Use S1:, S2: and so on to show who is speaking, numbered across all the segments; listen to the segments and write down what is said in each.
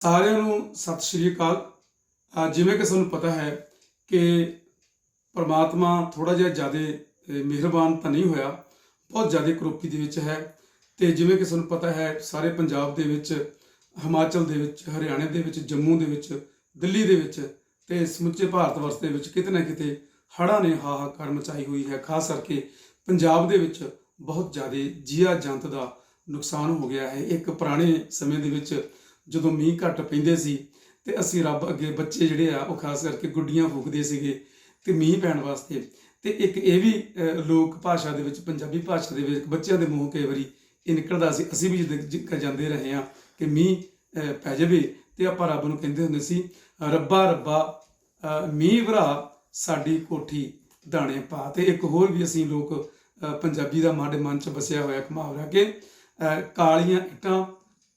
S1: ਸਾਰਿਆਂ ਨੂੰ ਸਤਿ ਸ਼੍ਰੀ ਅਕਾਲ। ਜਿਵੇਂ ਕਿ ਸਾਨੂੰ ਪਤਾ ਹੈ ਕਿ ਪਰਮਾਤਮਾ ਥੋੜਾ ਜਿਹਾ ਜ਼ਿਆਦਾ ਮਿਹਰਬਾਨ ਤਾਂ ਨਹੀਂ ਹੋਇਆ, ਬਹੁਤ ਜ਼ਿਆਦਾ ਕਰੋਪੀ ਦੇ ਵਿੱਚ ਹੈ ਤੇ ਜਿਵੇਂ ਕਿ ਸਾਨੂੰ ਪਤਾ ਹੈ ਸਾਰੇ ਪੰਜਾਬ ਦੇ ਵਿੱਚ, ਹਿਮਾਚਲ ਦੇ ਵਿੱਚ, ਹਰਿਆਣੇ ਦੇ ਵਿੱਚ, ਜੰਮੂ ਦੇ ਵਿੱਚ, ਦਿੱਲੀ ਦੇ ਵਿੱਚ ਤੇ ਸਮੁੱਚੇ ਭਾਰਤ ਵਰਸ ਦੇ ਵਿੱਚ ਕਿਤੇ ਨਾ ਕਿਤੇ ਹੜ੍ਹਾਂ ਨੇ ਹਾਹਾਕਾਰ ਮਚਾਈ ਹੋਈ ਹੈ। ਖਾਸ ਕਰਕੇ ਪੰਜਾਬ ਦੇ ਵਿੱਚ ਬਹੁਤ ਜ਼ਿਆਦਾ ਜੀਆ ਜੰਤ ਦਾ ਨੁਕਸਾਨ ਹੋ ਗਿਆ ਹੈ। ਇੱਕ ਪੁਰਾਣੇ ਸਮੇਂ ਦੇ ਵਿੱਚ ਜਦੋਂ ਮੀਂਹ ਘੱਟ ਪੈਂਦੇ ਸੀ ਤੇ ਅਸੀਂ ਰੱਬ ਅੱਗੇ ਬੱਚੇ ਜਿਹੜੇ ਆ, ਉਹ ਖਾਸ ਕਰਕੇ ਗੁੱਡੀਆਂ ਫੂਕਦੇ ਸੀਗੇ ਤੇ ਮੀਂਹ ਪੈਣ ਵਾਸਤੇ। ਤੇ ਇੱਕ ਇਹ ਵੀ ਲੋਕ ਭਾਸ਼ਾ ਦੇ ਵਿੱਚ, ਪੰਜਾਬੀ ਭਾਸ਼ਾ ਦੇ ਵਿੱਚ ਬੱਚਿਆਂ ਦੇ ਮੂੰਹ ਕਈ ਵਾਰੀ ਇਹ ਨਿਕਲਦਾ ਸੀ। ਅਸੀਂ ਵੀ ਜਦੋਂ ਜਾਂਦੇ ਰਹੇ ਹਾਂ ਕਿ ਮੀਂਹ ਪੈ ਜਾਵੇ ਤੇ ਆਪਾਂ ਰੱਬ ਨੂੰ ਕਹਿੰਦੇ ਹੁੰਦੇ ਸੀ, ਰੱਬਾ ਰੱਬਾ ਮੀਂਹ ਭਰਾ ਸਾਡੀ ਕੋਠੀ ਦਾਣੇ ਪਾ। ਤੇ ਇੱਕ ਹੋਰ ਵੀ ਅਸੀਂ ਲੋਕ ਪੰਜਾਬੀ ਦਾ ਮਾਡੇ ਮਨ ਚ ਵਸਿਆ ਹੋਇਆ ਕਮਾਵਰਾ ਕਿ ਕਾਲੀਆਂ ਇੱਟਾਂ,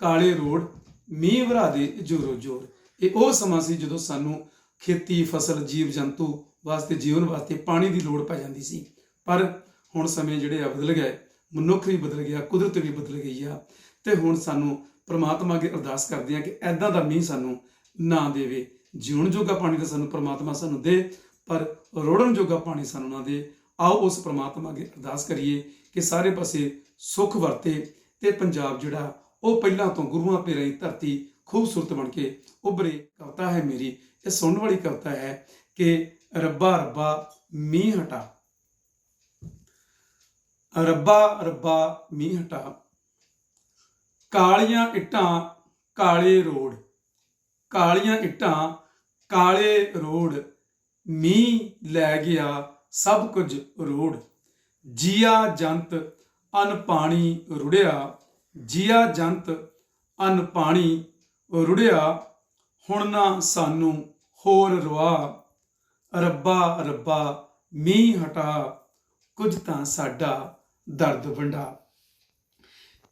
S1: ਕਾਲੇ ਰੋਡ ਮੀਂਹ ਵਰਾ ਦੇ ਜੋਰੋ ਜੋਰ। ਇਹ ਉਹ ਸਮਾਂ ਸੀ ਜਦੋਂ ਸਾਨੂੰ ਖੇਤੀ, ਫਸਲ, ਜੀਵ ਜੰਤੂ ਵਾਸਤੇ, ਜੀਵਨ ਵਾਸਤੇ ਪਾਣੀ ਦੀ ਲੋੜ ਪੈ ਜਾਂਦੀ ਸੀ। ਪਰ ਹੁਣ ਸਮੇਂ ਜਿਹੜੇ ਆ ਬਦਲ ਗਏ, ਮਨੁੱਖ ਵੀ ਬਦਲ ਗਿਆ, ਕੁਦਰਤ ਵੀ ਬਦਲ ਗਈ ਆ ਤੇ ਹੁਣ ਸਾਨੂੰ ਪ੍ਰਮਾਤਮਾ ਅੱਗੇ ਅਰਦਾਸ ਕਰਦੇ ਆ ਕਿ ਐਦਾਂ ਦਾ ਮੀਂਹ ਸਾਨੂੰ ਨਾ ਦੇਵੇ। ਜਿਉਣ ਜੋਗਾ ਪਾਣੀ ਤਾਂ ਸਾਨੂੰ ਪ੍ਰਮਾਤਮਾ ਸਾਨੂੰ ਦੇ, ਪਰ ਰੋੜਨ ਜੋਗਾ ਪਾਣੀ ਸਾਨੂੰ ਨਾ ਦੇ। ਆਓ ਉਸ ਪ੍ਰਮਾਤਮਾ ਅੱਗੇ ਅਰਦਾਸ ਕਰੀਏ ਕਿ ਸਾਰੇ ਪਾਸੇ ਸੁੱਖ ਵਰਤੇ ਤੇ ਪੰਜਾਬ ਜਿਹੜਾ ਉਹ ਪਹਿਲਾਂ ਤੋਂ ਗੁਰੂਆਂ ਪੀਰਾਂ ਦੀ ਧਰਤੀ ਖੂਬਸੂਰਤ ਬਣ ਕੇ ਉੱਭਰੇ। ਕਵਤਾ ਹੈ ਮੇਰੀ, ਇਹ ਸੁਣਨ ਵਾਲੀ ਕਵਤਾ ਹੈ ਕਿ ਰੱਬਾ ਰੱਬਾ, ਮੀਂਹ ਹਟਾ। ਰੱਬਾ ਰੱਬਾ, ਮੀਂਹ ਹਟਾ। ਕਾਲੀਆਂ ਇੱਟਾਂ, ਕਾਲੇ ਰੋਡ ਕਾਲੀਆਂ ਇੱਟਾਂ, ਕਾਲੇ ਰੋਡ ਮੀਂਹ ਲੈ ਗਿਆ ਸਭ ਕੁਝ ਰੋੜ। ਜੀਆ ਜੰਤ ਅਨ ਪਾਣੀ ਰੁੜਿਆ। ਜੀਆ ਜੰਤ, ਅਨ ਪਾਣੀ, ਰੁੜਿਆ, ਹੁਣ ਨਾ ਸਾਨੂੰ ਹੋਰ ਰਵਾ। ਰੱਬਾ ਰੱਬਾ, ਮੀਂਹ ਹਟਾ, ਕੁਝ ਤਾਂ ਸਾਡਾ ਦਰਦ ਵੰਡਾ।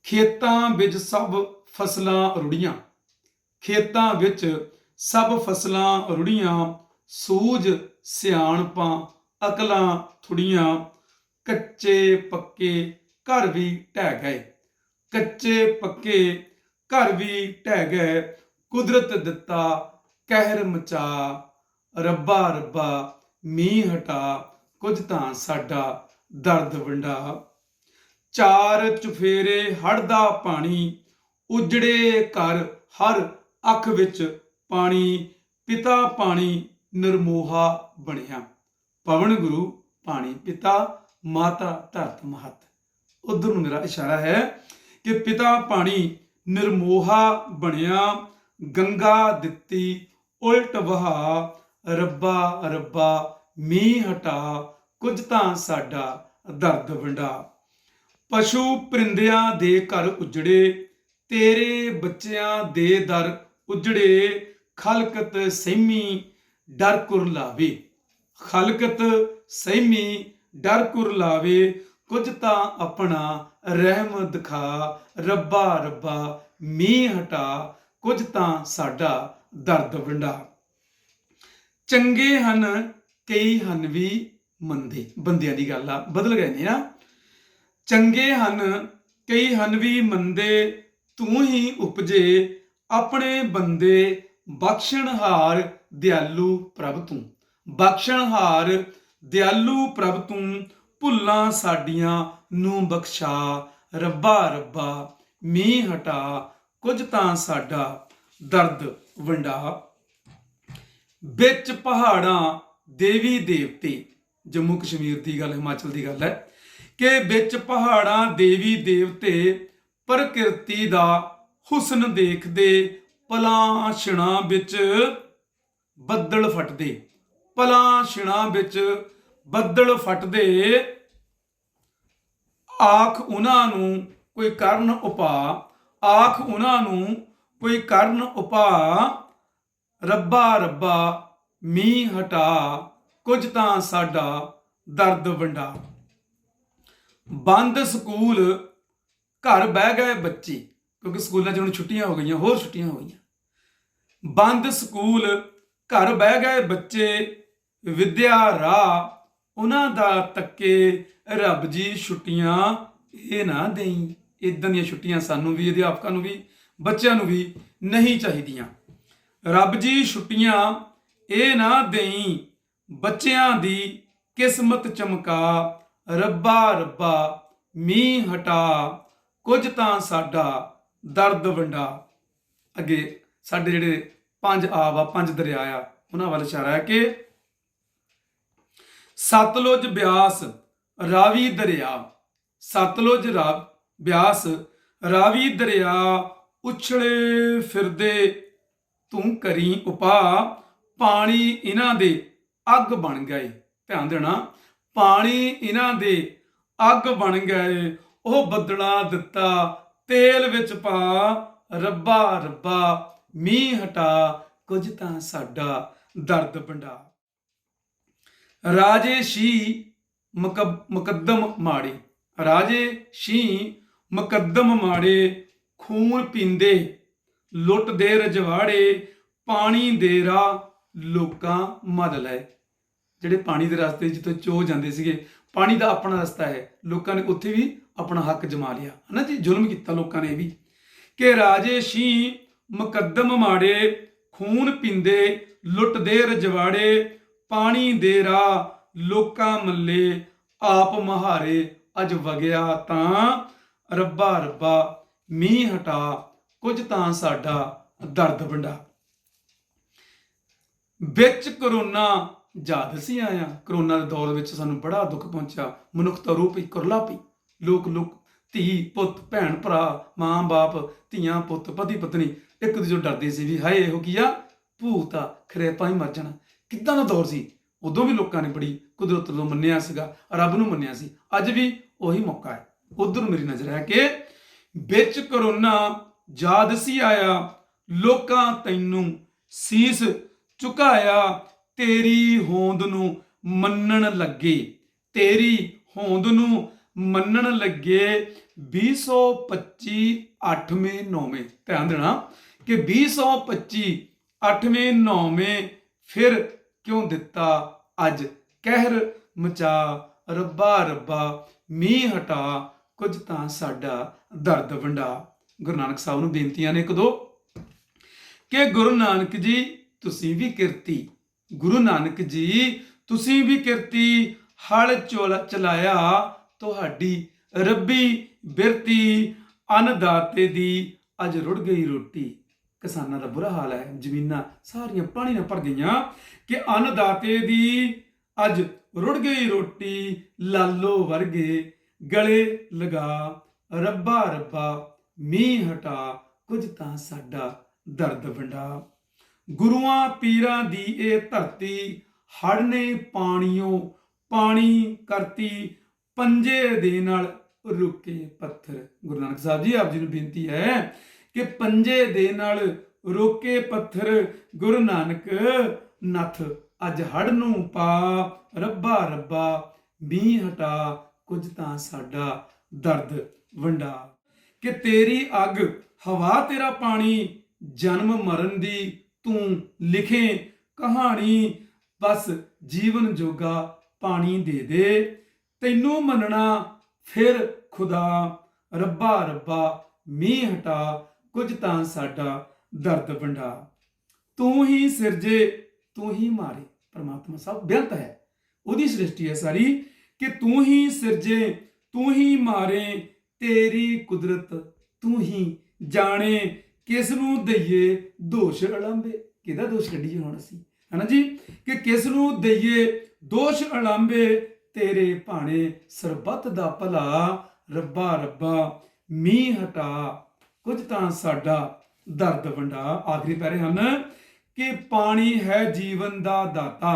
S1: ਖੇਤਾਂ ਵਿੱਚ ਸਭ ਫਸਲਾਂ ਰੁੜੀਆਂ। ਖੇਤਾਂ ਵਿੱਚ ਸਭ ਫਸਲਾਂ ਰੁੜੀਆਂ। ਸੂਝ ਸਿਆਣਪਾਂ ਅਕਲਾਂ ਥੁੜੀਆਂ। ਕੱਚੇ ਪੱਕੇ ਘਰ ਵੀ ਢਹਿ ਗਏ। ਕੱਚੇ ਪੱਕੇ ਘਰ ਵੀ ਢਹਿ ਗਏ। ਕੁਦਰਤ ਦਿੱਤਾ ਕਹਿਰ ਮਚਾ। ਰੱਬਾ ਰੱਬਾ, ਮੀਂਹ ਹਟਾ। ਕੁਝ ਤਾਂ ਸਾਡਾ ਦਰਦ ਵੰਡਾ। ਚਾਰ ਚੁਫੇਰੇ ਹੜਦਾ ਪਾਣੀ। ਉਜੜੇ ਘਰ ਹਰ ਅੱਖ ਵਿੱਚ ਪਾਣੀ। ਪਿਤਾ ਪਾਣੀ ਨਿਰਮੋਹਾ ਬਣਿਆ। ਪਵਨ ਗੁਰੂ ਪਾਣੀ ਪਿਤਾ, ਮਾਤਾ ਧਰਤ ਮਹਤ। ਉਧਰ ਨੂੰ ਮੇਰਾ ਇਸ਼ਾਰਾ ਹੈ ਕਿ ਪਿਤਾ ਪਾਣੀ ਨਿਰਮੋਹਾ ਬਣਿਆ, ਗੰਗਾ ਦਿੱਤੀ, ਉਲਟ ਵਹਾ, ਰੱਬਾ ਰੱਬਾ, ਮੀਂਹ ਹਟਾ, ਕੁਝ ਤਾਂ ਸਾਡਾ ਦਰਦ ਵੰਡਾ। ਪਸ਼ੂ ਪਰਿੰਦਿਆਂ ਦੇ ਘਰ ਉਜੜੇ, ਤੇਰੇ ਬੱਚਿਆਂ ਦੇ ਦਰ ਉਜੜੇ, ਖਲਕਤ ਸਹਿਮੀ ਡਰ ਕੁਰਲਾਵੇ ਖਲਕਤ ਸਹਿਮੀ ਡਰ ਕੁਰਲਾਵੇ ਕੁਝ ਤਾਂ ਆਪਣਾ ਰਹਿਮ ਦਿਖਾ, ਰੱਬਾ ਰੱਬਾ, ਮੀਂਹ ਹਟਾ, ਕੁਝ ਤਾਂ ਸਾਡਾ ਦਰਦ ਵੰਡਾ। ਚੰਗੇ ਹਨ, ਕਈ ਹਨ ਵੀ ਮੰਦੇ। ਬੰਦਿਆਂ ਦੀ ਗੱਲ ਆ, ਬਦਲ ਗਏ ਨੇ ਆ ਚੰਗੇ ਹਨ, ਕਈ ਹਨ ਵੀ ਮੰਦੇ, ਤੂੰ ਹੀ ਉਪਜੇ, ਆਪਣੇ ਬੰਦੇ ਬਖਸ਼ਣਹਾਰ ਦਿਆਲੂ ਪ੍ਰਭ ਤੂੰ। ਬਖਸ਼ਣਹਾਰ ਦਿਆਲੂ ਪ੍ਰਭ ਤੂੰ ਭੁੱਲਾਂ ਸਾਡੀਆਂ ਨੂੰ ਬਖਸ਼ਾ, ਰੱਬਾ ਰੱਬਾ, ਮੀਂਹ ਹਟਾ, ਕੁਝ ਤਾਂ ਸਾਡਾ ਦਰਦ ਵੰਡਾ। ਵਿੱਚ ਪਹਾੜਾਂ ਦੇਵੀ ਦੇਵਤੇ, ਜੰਮੂ ਕਸ਼ਮੀਰ ਦੀ ਗੱਲ, ਹਿਮਾਚਲ ਦੀ ਗੱਲ ਹੈ, ਕਿ ਵਿੱਚ ਪਹਾੜਾਂ ਦੇਵੀ ਦੇਵਤੇ ਪ੍ਰਕਿਰਤੀ ਦਾ ਹੁਸਨ ਦੇਖਦੇ ਪਲਾਂ ਛਿਣਾ ਵਿੱਚ ਬੱਦਲ ਫਟਦੇ। ਪਲਾਂ ਛਿਣਾ ਵਿੱਚ ਬੱਦਲ ਫਟਦੇ, ਆਖ ਉਹਨਾਂ ਨੂੰ ਕੋਈ ਕਰਨ ਉਪਾ, ਆਖ ਉਹਨਾਂ ਨੂੰ ਕੋਈ ਕਰਨ ਉਪਾ, ਰੱਬਾ ਰੱਬਾ, ਮੀਂਹ ਹਟਾ, ਕੁਝ ਤਾਂ ਸਾਡਾ ਦਰਦ ਵੰਡਾ। ਬੰਦ ਸਕੂਲ, ਘਰ ਬਹਿ ਗਏ ਬੱਚੇ, ਕਿਉਂਕਿ ਸਕੂਲਾਂ 'ਚ ਹੁਣ ਛੁੱਟੀਆਂ ਹੋ ਗਈਆਂ, ਹੋਰ ਛੁੱਟੀਆਂ ਹੋ ਗਈਆਂ। ਬੰਦ ਸਕੂਲ, ਘਰ ਬਹਿ ਗਏ ਬੱਚੇ, ਵਿਦਿਆ, ਰਾਹ ਉਹਨਾਂ ਦਾ ਤੱਕੇ ਰੱਬ ਜੀ ਛੁੱਟੀਆਂ ਇਹ ਨਾ ਦੇਈ। ਇਦਾਂ ਦੀਆਂ ਛੁੱਟੀਆਂ ਸਾਨੂੰ ਵੀ, ਅਧਿਆਪਕਾਂ ਨੂੰ ਵੀ, ਬੱਚਿਆਂ ਨੂੰ ਵੀ ਨਹੀਂ ਚਾਹੀਦੀਆਂ। ਰੱਬ ਜੀ ਛੁੱਟੀਆਂ ਇਹ ਨਾ ਦੇਈ, ਬੱਚਿਆਂ ਦੀ ਕਿਸਮਤ ਚਮਕਾ, ਰੱਬਾ ਰੱਬਾ, ਮੀਂਹ ਹਟਾ, ਕੁਝ ਤਾਂ ਸਾਡਾ ਦਰਦ ਵੰਡਾ। ਅੱਗੇ ਸਾਡੇ ਜਿਹੜੇ ਪੰਜ ਆਬ ਆ, ਪੰਜ ਦਰਿਆ ਆ, ਉਹਨਾਂ ਵੱਲ ਇਸ਼ਾਰਾ ਹੈ ਕਿ ਸਤਲੁਜ ਬਿਆਸ ਰਾਵੀ ਦਰਿਆ। ਸਤਲੁਜ ਰਾ ਬਿਆਸ ਰਾਵੀ ਦਰਿਆ, ਉਛਲੇ ਫਿਰਦੇ ਤੂੰ ਕਰੀ ਉਪਾ। ਪਾਣੀ ਇਹਨਾਂ ਦੇ ਅੱਗ ਬਣ ਗਏ। ਧਿਆਨ ਦੇਣਾ, ਪਾਣੀ ਇਹਨਾਂ ਦੇ ਅੱਗ ਬਣ ਗਏ। ਉਹ ਬਦਲਾ ਦਿੱਤਾ, ਤੇਲ ਵਿੱਚ ਪਾ। ਰੱਬਾ ਰੱਬਾ, ਮੀਂਹ ਹਟਾ, ਕੁਝ ਤਾਂ ਸਾਡਾ ਦਰਦ ਵੰਡਾ। ਰਾਜੇ ਸ਼ੀ ਮੁਕਬ- ਮੁਕੱਦਮ ਮਾੜੇ। ਰਾਜੇ ਸ਼ੀ ਮੁਕੱਦਮ ਮਾੜੇ, ਖੂਨ ਪੀਂਦੇ ਲੁੱਟਦੇ ਰਜਵਾੜੇ, ਪਾਣੀ ਦੇ ਰਾਹ ਲੋਕਾਂ ਮਦ ਲਏ। ਜਿਹੜੇ ਪਾਣੀ ਦੇ ਰਸਤੇ ਜਿੱਥੋਂ ਚੋ ਜਾਂਦੇ ਸੀਗੇ, ਪਾਣੀ ਦਾ ਆਪਣਾ ਰਸਤਾ ਹੈ। ਲੋਕਾਂ ਨੇ ਉੱਥੇ ਵੀ ਆਪਣਾ ਹੱਕ ਜਮਾ ਲਿਆ। ਹਨਾ ਜੀ? ਜ਼ੁਲਮ ਕੀਤਾ ਲੋਕਾਂ ਨੇ ਵੀ। ਕਿ ਰਾਜੇ ਸ਼ੀ ਮੁਕੱਦਮ ਮਾੜੇ, ਖੂਨ ਪੀਂਦੇ ਲੁੱਟਦੇ ਰਜਵਾੜੇ ਪਾਣੀ ਦੇ ਰਾਹ ਲੋਕਾਂ ਮੱਲੇ ਆਪ ਮਹਾਰੇ ਅਜ ਵਗਿਆ ਤਾਂ ਰੱਬਾ ਰੱਬਾ ਮੀਂਹ ਹਟਾ, ਕੁਝ ਤਾਂ ਸਾਡਾ ਦਰਦ ਵੰਡਾ। ਵਿੱਚ ਕਰੋਨਾ ਜਦ ਸੀ ਆਇਆ, ਕਰੋਨਾ ਦੇ ਦੌਰ ਵਿੱਚ ਸਾਨੂੰ ਬੜਾ ਦੁੱਖ ਪਹੁੰਚਿਆ। ਮਨੁੱਖਤਾ ਰੂਪ ਹੀ ਕੁਰਲਾ ਪਈ ਲੋਕ ਲੋਕ, ਧੀ, ਪੁੱਤ, ਭੈਣ, ਭਰਾ, ਮਾਂ, ਬਾਪ, ਧੀਆਂ, ਪੁੱਤ, ਪਤੀ, ਪਤਨੀ, ਇੱਕ ਦੂਜੇ ਡਰਦੇ ਸੀ ਵੀ ਹਾਏ ਇਹੋ ਕੀ ਆ? ਭੂਤ ਆ, ਖਰੇ ਪਾਈ ਮਰ ਜਾਣਾ। ਕਿੱਦਾਂ ਦਾ ਦੌਰ ਸੀ? ਉਦੋਂ ਵੀ ਲੋਕਾਂ ਨੇ ਬੜੀ ਕੁਦਰਤ ਨੂੰ ਮੰਨਿਆ ਸੀਗਾ, ਰੱਬ ਨੂੰ ਮੰਨਿਆ ਸੀ। ਅੱਜ ਵੀ ਉਹੀ ਮੌਕਾ ਹੈ। ਉਧਰ ਮੇਰੀ ਨਜ਼ਰ ਹੈ ਕਿ ਵਿੱਚ ਕਰੋਨਾ, ਜਦ ਸੀ ਆਇਆ, ਲੋਕਾਂ ਤੈਨੂੰ ਸੀਸ ਝੁਕਾਇਆ ਤੇਰੀ ਹੋਂਦ ਨੂੰ ਮੰਨਣ ਲੱਗੇ। ਤੇਰੀ ਹੋਂਦ ਨੂੰ ਮੰਨਣ ਲੱਗੇ 225 8ਵੇਂ 9ਵੇਂ ਧਿਆਨ ਦੇਣਾ ਕਿ 225 8ਵੇਂ 9ਵੇਂ ਫਿਰ ਕਿਉਂ ਦਿੱਤਾ? ਅੱਜ ਕਹਿਰ ਮਚਾ, ਰੱਬਾ ਰੱਬਾ, ਮੀਂਹ ਹਟਾ, ਕੁਝ ਤਾਂ ਸਾਡਾ ਦਰਦ ਵੰਡਾ। ਗੁਰੂ ਨਾਨਕ ਸਾਹਿਬ ਨੂੰ ਬੇਨਤੀਆਂ ਨੇ ਇੱਕ ਦੋ। ਕਿ ਗੁਰੂ ਨਾਨਕ ਜੀ, ਤੁਸੀਂ ਵੀ ਕਿਰਤੀ। ਗੁਰੂ ਨਾਨਕ ਜੀ, ਤੁਸੀਂ ਵੀ ਕਿਰਤੀ। ਹਲ ਚਲਾਇਆ ਤੁਹਾਡੀ ਰੱਬੀ ਬਿਰਤੀ। ਅਨਦਾਤੇ ਦੀ ਅੱਜ ਰੁੜ ਗਈ ਰੋਟੀ। ਕਿਸਾਨਾਂ ਦਾ ਬੁਰਾ ਹਾਲ ਹੈ। ਜ਼ਮੀਨਾਂ ਸਾਰੀਆਂ ਪਾਣੀ ਨਾਲ ਭਰ ਗਈਆਂ ਕਿ ਅਨਦਾਤੇ ਦੀ ਅੱਜ ਰੁੜ ਗਈ ਰੋਟੀ ਲਾਲੋ ਵਰਗੇ ਗਲੇ ਲਗਾ। ਰੱਬਾ ਰੱਬਾ, ਮੀਂਹ ਹਟਾ, ਕੁਝ ਤਾਂ ਸਾਡਾ ਦਰਦ ਵੰਡਾ। ਗੁਰੂਆਂ ਪੀਰਾਂ ਦੀ ਇਹ ਧਰਤੀ ਹੜ ਨੇ ਪਾਣੀਓ, ਪਾਣੀ ਕਰਤੀ ਪੰਜੇ ਦੇ ਨਾਲ ਰੁਕੇ ਪੱਥਰ। ਗੁਰੂ ਨਾਨਕ ਸਾਹਿਬ ਜੀ, ਆਪ ਜੀ ਨੂੰ ਬੇਨਤੀ ਹੈ ਕਿ ਪੰਜੇ ਦੇ ਨਾਲ ਰੋਕੇ ਪੱਥਰ ਗੁਰੂ ਨਾਨਕ ਨੱਥ, ਅੱਜ ਹੜ ਨੂੰ ਪਾ, ਰੱਬਾ ਰੱਬਾ, ਮੀਂਹ ਹਟਾ, ਕੁਝ ਤਾਂ ਸਾਡਾ ਦਰਦ ਵੰਡਾ। ਕਿ ਤੇਰੀ ਅੱਗ, ਹਵਾ ਤੇਰਾ ਪਾਣੀ, ਜਨਮ ਮਰਨ ਦੀ ਤੂੰ ਲਿਖੇ ਕਹਾਣੀ, ਬਸ ਜੀਵਨ ਜੋਗਾ ਪਾਣੀ ਦੇ ਦੇ। ਤੈਨੂੰ ਮੰਨਣਾ, ਫਿਰ ਖੁਦਾ, ਰੱਬਾ ਰੱਬਾ, ਮੀਂਹ ਹਟਾ ਕੁਝ ਤਾਂ ਸਾਡਾ ਦਰਦ ਵੰਡਾ। ਤੂੰ ਹੀ ਸਿਰਜੇ ਤੂੰ ਹੀ ਮਾਰੇ। ਪਰਮਾਤਮਾ ਸਭ ਬੇਅੰਤ ਹੈ। ਉਹਦੀ ਸ੍ਰਿਸ਼ਟੀ ਹੈ ਸਾਰੀ ਕਿ ਤੂੰ ਹੀ ਸਿਰਜੇ ਤੂੰ ਹੀ ਮਾਰੇ, ਤੇਰੀ ਕੁਦਰਤ ਤੂੰ ਹੀ ਜਾਣੇ ਕਿਸ ਨੂੰ ਦਈਏ ਦੋਸ਼ ਅਲੰਬੇ ਕਿਹਦਾ ਦੋਸ਼ ਕੱਢੀਏ ਹੁਣ ਅਸੀਂ? ਹਨਾ ਜੀ? ਕਿ ਕਿਸ ਨੂੰ ਦਈਏ ਦੋਸ਼ ਅਲੰਬੇ ਤੇਰੇ ਭਾਣੇ ਸਰਬੱਤ ਦਾ ਭਲਾ ਰੱਬਾ ਰੱਬਾ ਮੀਂਹ ਹਟਾ ਕੁਝ ਤਾਂ ਸਾਡਾ ਦਰਦ ਵੰਡਾ। ਆਖਰੀ ਪੈਰੇ ਹਨ ਕਿ ਪਾਣੀ ਹੈ ਜੀਵਨ ਦਾ ਦਾਤਾ।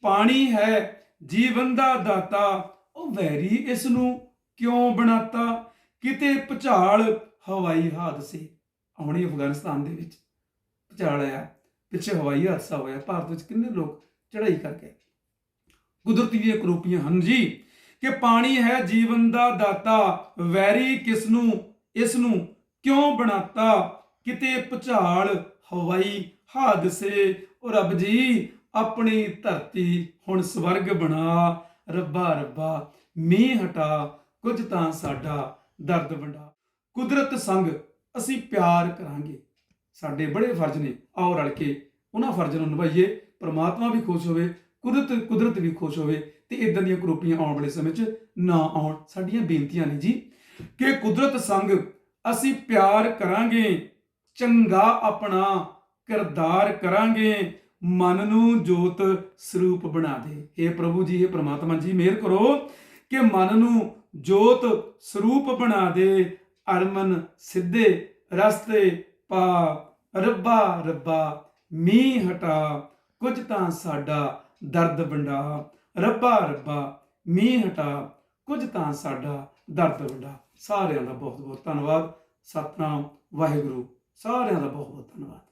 S1: ਪਾਣੀ ਹੈ ਜੀਵਨ ਦਾ ਦਾਤਾ। ਉਹ ਵੈਰੀ ਇਸ ਨੂੰ ਕਿਉਂ ਬਣਾਤਾ? ਕਿਤੇ ਭੁਚਾਲ ਹਵਾਈ ਹਾਦਸੇ ਆਉਣੀ ਅਫਗਾਨਿਸਤਾਨ ਦੇ ਵਿੱਚ। ਭੁਚਾਲ ਆਇਆ, ਪਿੱਛੇ ਹਵਾਈ ਹਾਦਸਾ ਹੋਇਆ, ਭਾਰਤ ਵਿੱਚ ਕਿੰਨੇ ਲੋਕ ਚੜ੍ਹਾਈ ਕਰ ਗਏ ਕੁਦਰਤੀ ਦੀਆਂ ਕਰੋਪੀਆਂ ਹਨ ਜੀ ਕਿ ਪਾਣੀ ਹੈ ਜੀਵਨ ਦਾ ਦਾਤਾ। ਵੈਰੀ ਕਿਸ ਨੂੰ, ਇਸ ਨੂੰ ਕਿਉਂ ਬਣਾਤਾ? ਕਿਤੇ ਭੁਚਾਲ ਹਵਾਈ ਹਾਦਸੇ। ਉਹ ਰੱਬ ਜੀ, ਆਪਣੀ ਧਰਤੀ ਹੁਣ ਸਵਰਗ ਬਣਾ। ਰੱਬਾ ਰੱਬਾ, ਮੀਂਹ ਹਟਾ, ਕੁਝ ਤਾਂ ਸਾਡਾ ਦਰਦ ਵੰਡਾ। ਕੁਦਰਤ ਸੰਗ ਅਸੀਂ ਪਿਆਰ ਕਰਾਂਗੇ। ਸਾਡੇ ਬੜੇ ਫਰਜ਼ ਨੇ, ਆਓ ਰਲ ਕੇ ਉਹਨਾਂ ਫਰਜ਼ਾਂ ਨੂੰ ਨਿਭਾਈਏ। ਪ੍ਰਮਾਤਮਾ ਵੀ ਖੁਸ਼ ਹੋਵੇ, ਕੁਦਰਤ ਕੁਦਰਤ ਵੀ ਖੁਸ਼ ਹੋਵੇ ਤੇ ਇਦਾਂ ਦੀਆਂ ਕਰੋਪੀਆਂ ਆਉਣ ਵਾਲੇ ਸਮੇਂ 'ਚ ਨਾ ਆਉਣ। ਸਾਡੀਆਂ ਬੇਨਤੀਆਂ ਨੇ ਜੀ ਕਿ ਕੁਦਰਤ ਸੰਗ ਅਸੀਂ ਪਿਆਰ ਕਰਾਂਗੇ, ਚੰਗਾ ਆਪਣਾ ਕਿਰਦਾਰ ਕਰਾਂਗੇ, ਮਨ ਨੂੰ ਜੋਤ ਸਰੂਪ ਬਣਾ ਦੇ। हे ਪ੍ਰਭੂ ਜੀ हे ਪ੍ਰਮਾਤਮਾ ਜੀ, ਮਿਹਰ ਕਰੋ ਕਿ ਮਨ ਨੂੰ ਜੋਤ ਸਰੂਪ ਬਣਾ ਦੇ। ਅਰਮਨ ਸਿੱਧੇ ਰਸਤੇ ਪਾ ਰੱਬਾ ਰੱਬਾ, ਮੀਂਹ ਹਟਾ, ਕੁਝ ਤਾਂ ਸਾਡਾ ਦਰਦ ਵੰਡਾ। ਰੱਬਾ ਰੱਬਾ, ਮੀਂਹ ਹਟਾ, ਕੁਝ ਤਾਂ ਸਾਡਾ ਦਰਦ ਵੰਡਾ। ਸਾਰਿਆਂ ਦਾ ਬਹੁਤ ਬਹੁਤ ਧੰਨਵਾਦ। ਸਤਨਾਮ ਵਾਹਿਗੁਰੂ। ਸਾਰਿਆਂ ਦਾ ਬਹੁਤ ਬਹੁਤ ਧੰਨਵਾਦ।